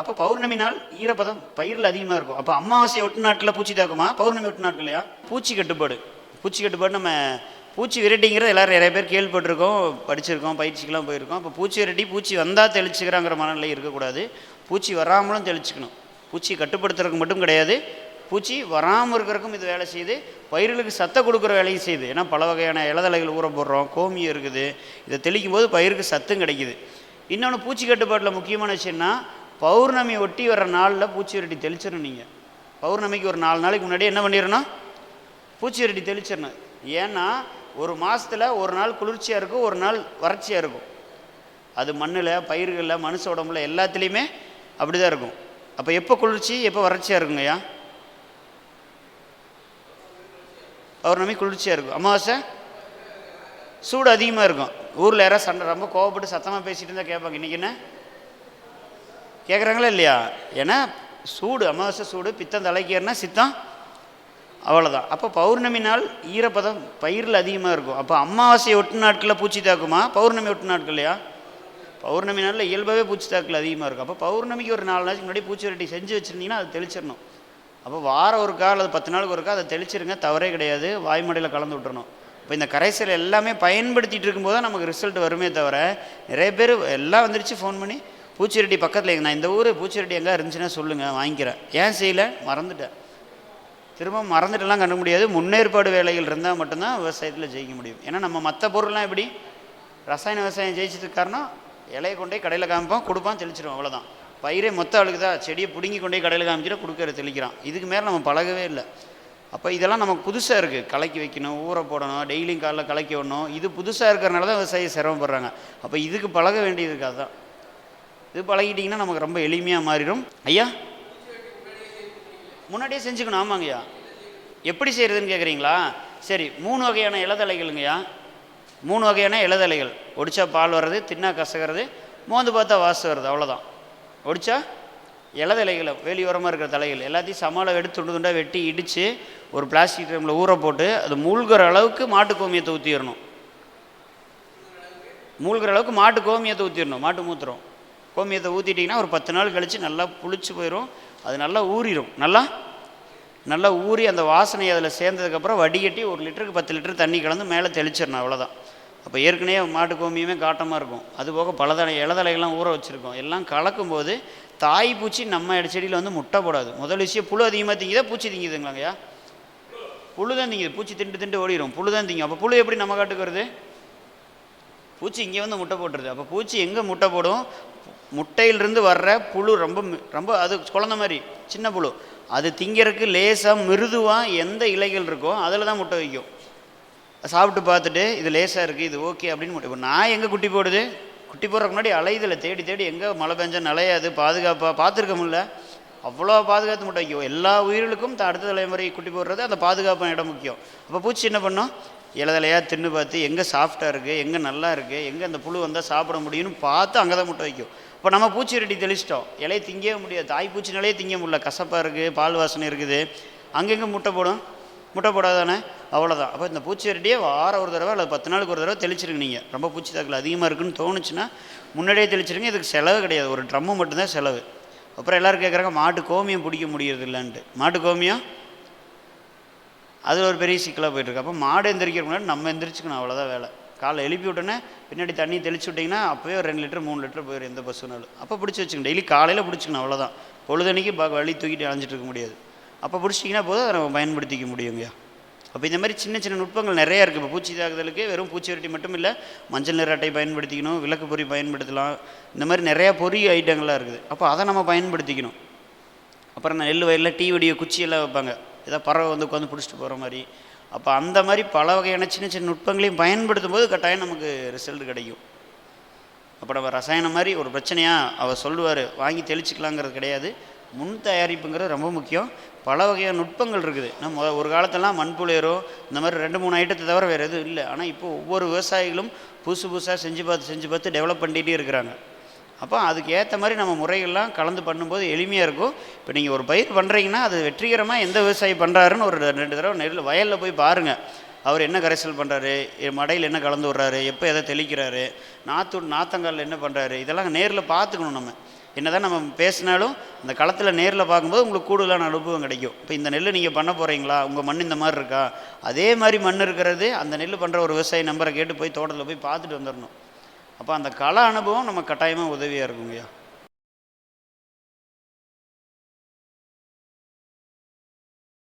அப்போ பௌர்ணமி நாள் ஈரப்பதம் பயிரில் அதிகமாக இருக்கும். அப்போ அமாவாசை ஒட்டு நாட்களில் பூச்சி தாக்குமா? பௌர்ணமி ஒட்டு நாட்களையா பூச்சி கட்டுப்பாடு. பூச்சி கட்டுப்பாடு நம்ம பூச்சி விரட்டிங்கிறது எல்லாரும் நிறைய பேர் கேள்விப்பட்டிருக்கோம் படிச்சிருக்கோம் பயிற்சிக்கெல்லாம் போயிருக்கோம். அப்போ பூச்சி விரட்டி பூச்சி வந்தால் தெளிச்சுக்கிறாங்கிற மனநிலை இருக்கக்கூடாது. பூச்சி வராமலும் தெளிச்சுக்கணும். பூச்சி கட்டுப்படுத்துறதுக்கு மட்டும் கிடையாது. பூச்சி வராமல் இருக்கிறதுக்கும் இது வேலை செய்யுது. பயிர்களுக்கு சத்தை கொடுக்குற வேலையும் செய்யுது. ஏன்னா பல வகையான இலதலைகள் ஊற போடுறோம் கோமியம் இருக்குது. இதை தெளிக்கும் போது பயிருக்கு சத்தும் கிடைக்குது. இன்னொன்று பூச்சி கட்டுப்பாட்டில் முக்கியமான விஷயம்னா பௌர்ணமி ஒட்டி வர நாளில் பூச்சி விரட்டி தெளிச்சிடணும் நீங்கள் பௌர்ணமிக்கு ஒரு நாலு நாளைக்கு முன்னாடி என்ன பண்ணிடணும்? பூச்சி விரட்டி தெளிச்சிடணும். ஏன்னா ஒரு மாதத்தில் ஒரு நாள் குளிர்ச்சியாக இருக்கும் ஒரு நாள் வறட்சியாக இருக்கும். அது மண்ணில் பயிர்களில் மனுஷ உடம்புல எல்லாத்துலேயுமே அப்படி தான் இருக்கும். அப்போ எப்போ குளிர்ச்சி எப்போ வறட்சியாக இருக்குங்கய்யா பௌர்ணமி குளிர்ச்சியாக இருக்கும். அமாவாசை? சூடு அதிகமாக இருக்கும். ஊரில் யாராவது சண்டை ரொம்ப கோவப்பட்டு சத்தமாக பேசிகிட்டு இருந்தால் கேட்பாங்க. இன்றைக்கி என்ன? கேட்குறாங்களா இல்லையா? ஏன்னா சூடு அமாவாசை சூடு பித்தம் தலைக்கேறினா சித்தம் அவ்வளோதான் அப்போ பௌர்ணமி நாள் ஈரப்பதம் பயிரில் அதிகமாக இருக்கும். அப்போ அமாவாசை ஒட்டு நாட்களில் பூச்சி தாக்குமா? பௌர்ணமி ஒட்டு நாட்கள்லையா பௌர்ணமி நாளில் இயல்பாகவே பூச்சி தாக்கல் அதிகமாக இருக்கும். அப்போ பௌர்ணமிக்கு ஒரு நாலு நாளைக்கு முன்னாடி பூச்சி வெட்டி செஞ்சு வச்சுருந்தீங்கன்னா அதை தெளிச்சிடணும். அப்போ வாரம் ஒருக்கா அல்லது பத்து நாளுக்கு ஒருக்கா அதை தெளிச்சிருங்க. தவறே கிடையாது. வாய்மடையில் கலந்து விட்டுறணும். இப்போ இந்த கரைசல் எல்லாமே பயன்படுத்திகிட்டு இருக்கும்போது தான் நமக்கு ரிசல்ட் வருமே தவிர நிறைய பேர் எல்லாம் வந்துருச்சு ஃபோன் பண்ணி. பூச்சிரெட்டி பக்கத்தில் நான் இந்த ஊர் பூச்சிரெட்டி எங்கே இருந்துச்சுன்னா சொல்லுங்கள் வாங்கிக்கிறேன். ஏன் செய்யலை? மறந்துட்டேன். திரும்ப மறந்துட்டெல்லாம் கண்டுக்க முடியாது. முன்னேற்பாடு வேலைகள் இருந்தால் மட்டும்தான் விவசாயத்தில் ஜெயிக்க முடியும். ஏன்னா நம்ம மற்ற பொருள்லாம் எப்படி? ரசாயன விவசாயம் ஜெயிச்சதுக்கு காரணம் இலையை கொண்டே கடையில் காமிப்போம் கொடுப்பான் தெளிச்சிடுவோம் அவ்வளோதான் பயிரே மொத்த தான் செடியை பிடுங்கி கொண்டே கடையில் காமிச்சிட்டு கொடுக்கற தெளிக்கிறான். இதுக்கு மேலே நம்ம பழகவே இல்லை. அப்போ இதெல்லாம் நமக்கு புதுசாக இருக்குது கலக்கி வைக்கணும் ஊற போடணும் டெய்லியும் காலைல கலக்கி விடணும். இது புதுசாக இருக்கிறனால தான் விவசாயி சிரமப்படுறாங்க. அப்போ இதுக்கு பழக வேண்டியதுக்கு அதுதான் இது பழகிட்டிங்கன்னா நமக்கு ரொம்ப எளிமையாக மாறிடும். ஐயா? முன்னாடியே செஞ்சுக்கணும். ஆமாங்கய்யா. எப்படி செய்கிறதுன்னு கேட்குறீங்களா சரி மூணு வகையான இலதலைகளுங்கய்யா மூணு வகையான இலதலைகள் ஒடிச்சா பால் வர்றது தின்னா கசகிறது மோந்து பார்த்தா வாசு வருது அவ்வளோதான் ஒடிச்சா இலதலைகளை வெளியோரமாக இருக்கிற தலைகள் எல்லாத்தையும் சமாளம் எடுத்து துண்டு துண்டாக வெட்டி இடித்து ஒரு பிளாஸ்டிக் ட்ரம்மில் ஊற போட்டு அது மூழ்கிற அளவுக்கு மாட்டு கோமியத்தை ஊற்றிடணும் மூழ்கிற அளவுக்கு மாட்டு கோமியத்தை ஊற்றிடணும் மாட்டு மூத்திரம். கோமியத்தை ஊற்றிட்டிங்கன்னா ஒரு பத்து நாள் கழித்து நல்லா புளிச்சு போயிடும் அது நல்லா ஊறிடும் நல்லா? நல்லா ஊறி அந்த வாசனை அதில் சேர்ந்ததுக்கப்புறம் வடிகட்டி ஒரு லிட்டருக்கு பத்து லிட்டர் தண்ணி கலந்து மேலே தெளிச்சிடணும் அவ்வளோதான் அப்போ ஏற்கனவே மாட்டு கோமியமே காட்டமாக இருக்கும். அது போக பலதலை இலதலைகள்லாம் ஊற வச்சுருக்கோம். எல்லாம் கலக்கும்போது தாய் பூச்சி நம்ம செடியில் வந்து முட்டை போடாது. முதல் விஷயம் புழு அதிகமாக திங்குதா பூச்சி திங்குதுங்களாங்கய்யா புழு தான் திங்குது. பூச்சி திண்டு திண்டு ஓடிடும் புழு தான் திங்கும். அப்போ புழு எப்படி நம்ம காட்டுக்கு வருது? பூச்சி இங்கே வந்து முட்டை போட்டுருது. அப்போ பூச்சி எங்கே முட்டை போடும்? முட்டையிலிருந்து வர்ற புழு ரொம்ப மி- ரொம்ப அது குழந்த மாதிரி சின்ன புழு. அது திங்கிறதுக்கு லேசாக மிருதுவாக எந்த இலைகள் இருக்கோ அதில் தான் முட்டை வைக்கும். சாப்பிட்டு பார்த்துட்டு இது லேசாக இருக்குது இது ஓகே அப்படின்னு முட்டை இப்போ நான் எங்கே குட்டி போடுது? குட்டி போடுறக்கு முன்னாடி அலைதில் தேடி தேடி எங்கே மழை பெஞ்சா நிலையாது பாதுகாப்பாக பார்த்துருக்க முடில அவ்வளோ பாதுகாத்து முட்டை வைக்கும். எல்லா உயிர்களுக்கும் அடுத்த தலைமுறை குட்டி போடுறது அந்த பாதுகாப்பான இடம் முக்கியம். அப்போ பூச்சி என்ன பண்ணும்? இலதலையாக தின்னு பார்த்து எங்கே சாஃப்டாக இருக்குது எங்கே நல்லா இருக்குது எங்கே அந்த புழு வந்தால் சாப்பிட முடியும்னு பார்த்து அங்கே தான் முட்டை வைக்கும். இப்போ நம்ம பூச்சி ரெட்டி தெளிச்சிட்டோம். இலையை திங்கவே முடியாது. தாய் பூச்சினாலே திங்க முடியல. கசப்பாக இருக்குது பால் வாசனை இருக்குது. அங்கங்கே முட்டை போடும். முட்டை போடாதானே? அவ்வளோதான் அப்போ இந்த பூச்சி விரட்டியே வாரம் ஒரு தடவை அல்லது பத்து நாளுக்கு ஒரு தடவை தெளிச்சிருங்க நீங்கள் ரொம்ப பூச்சி தாக்கல் அதிகமாக இருக்குன்னு தோணுச்சுன்னா முன்னாடியே தெளிச்சிருங்க. இதுக்கு செலவு கிடையாது. ஒரு ட்ரம்மு மட்டும்தான் செலவு. அப்புறம் எல்லாரும் கேட்குறாங்க மாட்டு கோமியம் பிடிக்க முடியறது இல்லைன்ட்டு. மாட்டு கோமியம்? அது ஒரு பெரிய சிக்கலாக போயிட்டுருக்கு அப்போ மாடு எந்திரிக்கிற முன்னாடி நம்ம எந்திரிச்சுக்கணும். அவ்வளோதான் வேலை. காலை எழுப்பி விட்டோன்னே பின்னாடி தண்ணி தெளிச்சு விட்டிங்கன்னா அப்போயே ஒரு ரெண்டு லிட்டர் மூணு லிட்டர் போயிடும் எந்த பஸ்ஸுனாலும் அப்போ பிடிச்சி வச்சுக்கணும். டெய்லி காலையில் பிடிச்சிக்கணும் அவ்வளோதான் பொழுதன்னைக்கு ப வழி தூக்கிட்டு அலைஞ்சிட்டு இருக்க முடியாது. அப்போ பிடிச்சிட்டிங்கன்னா போதும் அதை நம்ம பயன்படுத்திக்க முடியுங்கய்யா அப்போ இந்த மாதிரி சின்ன சின்ன நுட்பங்கள் நிறையா இருக்குது இப்போ பூச்சி தாக்குதலுக்கு வெறும் பூச்சி வரட்டி மட்டும் இல்லை மஞ்சள் நிற அட்டை பயன்படுத்திக்கணும் விளக்கு பொறி பயன்படுத்தலாம். இந்த மாதிரி நிறையா பொறி ஐட்டங்கள்லாம் இருக்குது. அப்போ அதை நம்ம பயன்படுத்திக்கணும். அப்புறம் நெல் வயலில் டீ வெடிய குச்சியெல்லாம் வைப்பாங்க. ஏதோ பறவை வந்து உட்காந்து பிடிச்சிட்டு போகிற மாதிரி. அப்போ அந்த மாதிரி பல வகையான சின்ன சின்ன நுட்பங்களையும் பயன்படுத்தும் போது கட்டாயம் நமக்கு ரிசல்ட் கிடைக்கும். அப்போ நம்ம ரசாயனம் மாதிரி ஒரு பிரச்சனையாக அவர் சொல்லுவார் வாங்கி தெளிச்சிக்கலாங்கிறது கிடையாது. முன் தயாரிப்புங்கிறது ரொம்ப முக்கியம். பல வகையான நுட்பங்கள் இருக்குது. நம்ம ஒரு காலத்தெல்லாம் மண்புழையரோ இந்த மாதிரி ரெண்டு மூணு ஐட்டத்தை தவிர வேறு எதுவும் இல்லை. ஆனால் இப்போ ஒவ்வொரு விவசாயிகளும் புதுசு புதுசாக செஞ்சு பார்த்து செஞ்சு பார்த்து டெவலப் பண்ணிகிட்டே இருக்கிறாங்க. அப்போ அதுக்கு ஏற்ற மாதிரி நம்ம முறைகள்லாம் கலந்து பண்ணும்போது எளிமையாக இருக்கும். இப்போ நீங்கள் ஒரு பயிர் பண்ணுறீங்கன்னா அது வெற்றிகரமாக எந்த விவசாயி பண்ணுறாருன்னு ஒரு ரெண்டு தடவை நெல் வயலில் போய் பாருங்கள் அவர் என்ன கரைசல் பண்ணுறாரு மடையில் என்ன கலந்து விட்றாரு? எப்போ எதை தெளிக்கிறாரு? நாத்து நாத்தங்காலில் என்ன பண்ணுறாரு இதெல்லாம் நேரில் பார்த்துக்கணும் நம்ம. என்ன தான் நம்ம பேசினாலும் அந்த களத்தில் நேரில் பார்க்கும்போது உங்களுக்கு கூடுதலான அனுபவம் கிடைக்கும். இப்போ இந்த நெல் நீங்கள் பண்ண போகிறீங்களா உங்கள் மண் இந்த மாதிரி இருக்கா? அதே மாதிரி மண் இருக்கிறது அந்த நெல் பண்ணுற ஒரு விவசாயி நம்பரை கேட்டு போய் தோட்டத்தில் போய் பார்த்துட்டு வந்துடணும் அப்போ அந்த கள அனுபவம் நம்ம கட்டாயமாக உதவியாக இருக்குங்கய்யா.